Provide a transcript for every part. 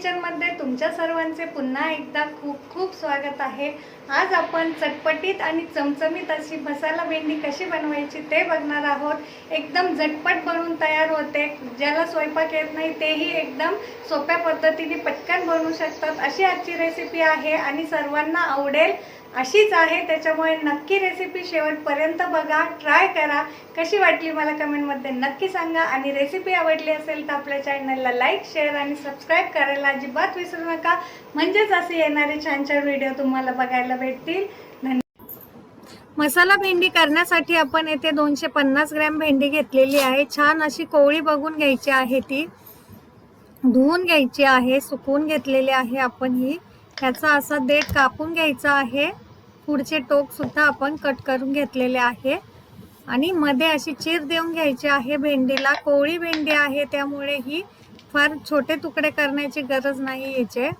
किचनमध्ये तुमच्या सर्वांचे पुन्हा एकदा खूप खूप स्वागत आहे. आज आपण चटपटीत आणि चमचमीत अशी मसाला भेंडी कशी बनवायची ते बघणार आहोत. एकदम झटपट बनवून तयार होते. ज्याला स्वयंपाक येत नाही तेही एकदम सोप्या पद्धतीने पटकन बनवू शकतात. अशी आजची रेसिपी आहे आणि सर्वांना आवडेल अशीच आहे त्याच्यामुळे नक्की रेसिपी शेवटपर्यंत बघा ट्राय करा. कशी वाटली मला कमेंटमध्ये नक्की सांगा. आणि रेसिपी आवडली असेल तर आपल्या चॅनलला लाईक शेअर आणि सबस्क्राईब करायला अजिबात विसरू नका. म्हणजेच असे येणारे छान छान व्हिडिओ तुम्हाला बघायला भेटतील. धन्यवाद मसाला भेंडी करण्यासाठी आपण येथे दोनशे पन्नास ग्रॅम भेंडी घेतलेली आहे. छान अशी कोवळी बघून घ्यायची आहे ती. धुवून घ्यायची आहे सुकवून घेतलेली आहे आपण ही. ह्याचा असा देठ कापून घ्यायचा आहे. पुढचे टोक सुद्धा आपण कट करून घेतलेले आहे. आणि मध्ये अशी चीर देऊन घ्यायची आहे. भेंडीला कोवळी भेंडी आहे. त्यामुळे ही फार छोटे तुकडे करण्याची गरज नाही याचे.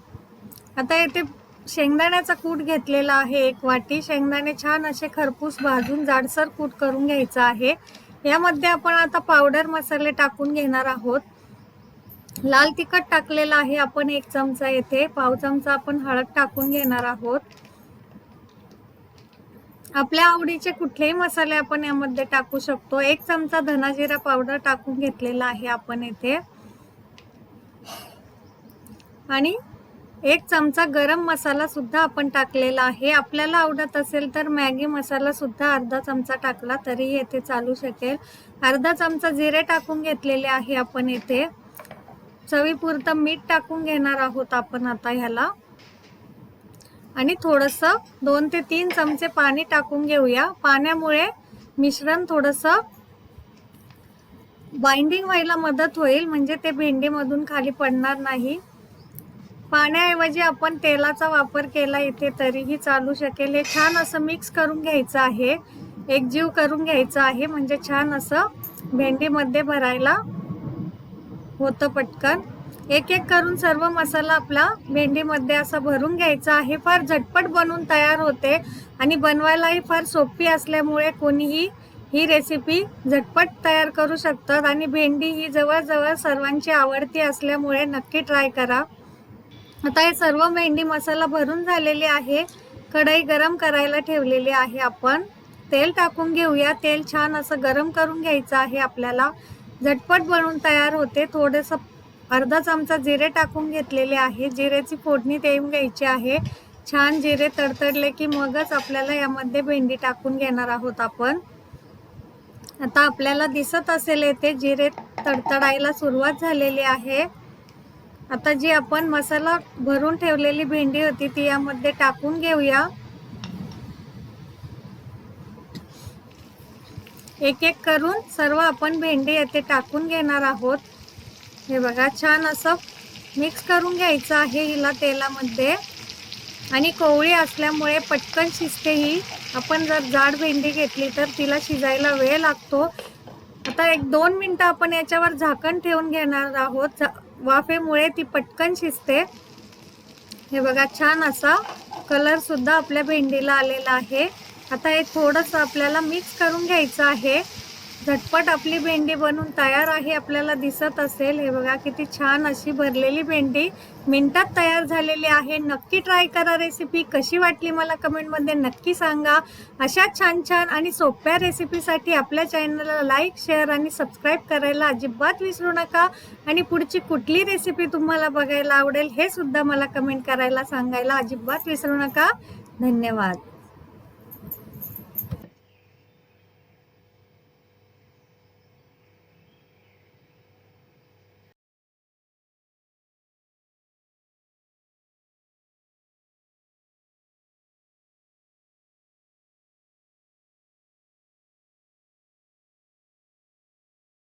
आता येथे शेंगदाण्याचा कूट घेतलेला आहे एक वाटी. शेंगदाणे छान असे खरपूस भाजून जाडसर कूट करून घ्यायचा आहे. यामध्ये आपण आता पावडर मसाले टाकून घेणार आहोत. लाल तिखट टाकलेलं आहे. आपण एक चमचा येथे पाव चमचा आपण हळद टाकून घेणार आहोत. आपल्या आवडीचे कुठलेही मसाले आपण यामध्ये टाकू शकतो. एक चमचा धनाजिरा पावडर टाकून घेतलेला आहे आपण येथे. आणि एक चमचा गरम मसाला सुद्धा आपण टाकलेला आहे. आपल्याला आवडत असेल तर मॅगी मसाला सुद्धा अर्धा चमचा टाकला तरी येथे चालू शकेल. अर्धा चमचा जिरे टाकून घेतलेले आहे आपण येथे. चवीपुरतं मीठ टाकून घेणार आहोत आपण आता ह्याला. आणि थोडंसं दोन ते तीन चमचे पाणी टाकून घेऊया. पाण्यामुळे मिश्रण थोडंसं बाइंडिंग व्हायला मदत होईल म्हणजे ते भेंडीमधून खाली पडणार नाही. पाण्याऐवजी आपण तेलाचा वापर केला इथे तरीही चालू शकेल. हे छान असं मिक्स करून घ्यायचं आहे. एकजीव करून घ्यायचं आहे म्हणजे छान असं भेंडीमध्ये भरायला होतं पटकन. एक एक करून सर्व मसाला आपला भेंडीमध्ये असा भरून घ्यायचा आहे. फार झटपट बनवून तयार होते आणि बनवायलाही फार सोपी असल्यामुळे कोणीही ही रेसिपी झटपट तयार करू शकतात आणि भेंडी ही जवळजवळ सर्वांची आवडती असल्यामुळे नक्की ट्राय करा. आता हे सर्व भेंडी मसाला भरून झालेली आहे. कढई गरम करायला ठेवलेली आहे आपण. तेल टाकून घेऊया. तेल छान असं गरम करून घ्यायचं आहे आपल्याला. झटपट बनवून तयार होते. थोडंसं अर्धा चमचा जिरे टाकून घेतलेले आहे. जिरेची फोडणी देऊन घ्यायची आहे. छान जिरे तडतडले की मगच आपल्याला यामध्ये भेंडी टाकून घेणार आहोत आपण. आता आपल्याला दिसत असेल येथे जिरे तडतडायला सुरुवात झालेली आहे. आता जी आपण मसाला भरून ठेवलेली भेंडी होती ती यामध्ये टाकून घेऊया. एक एक करून सर्व आपण भेंडी येथे टाकून घेणार आहोत. हे बघा छान असं मिक्स करून घ्यायचं आहे हिला तेलामध्ये. आणि कोवळी असल्यामुळे पटकन शिजते ही. आपण जर जाड भेंडी घेतली तर तिला शिजायला वेळ लागतो. आता एक दोन मिनटं आपण याच्यावर झाकण ठेवून घेणार आहोत. वाफेमुळे ती पटकन शिजते. हे बघा छान असा कलरसुद्धा आपल्या भेंडीला आलेला आहे. आता हे थोडंसं आपल्याला मिक्स करून घ्यायचं आहे. झटपट आपली भेंडी बनून तयार आहे आपल्याला दिसत असेल. हे बघा किती छान अशी भरलेली भेंडी मिनटात तयार झालेली आहे. नक्की ट्राय करा रेसिपी कशी वाटली मला कमेंटमध्ये नक्की सांगा. अशा छान छान आणि सोप्या रेसिपीसाठी आपल्या चॅनलला लाईक शेअर आणि सबस्क्राईब करायला अजिबात विसरू नका. आणि पुढची कुठली रेसिपी तुम्हाला बघायला आवडेल हे सुद्धा मला कमेंट करायला सांगायला अजिबात विसरू नका. धन्यवाद.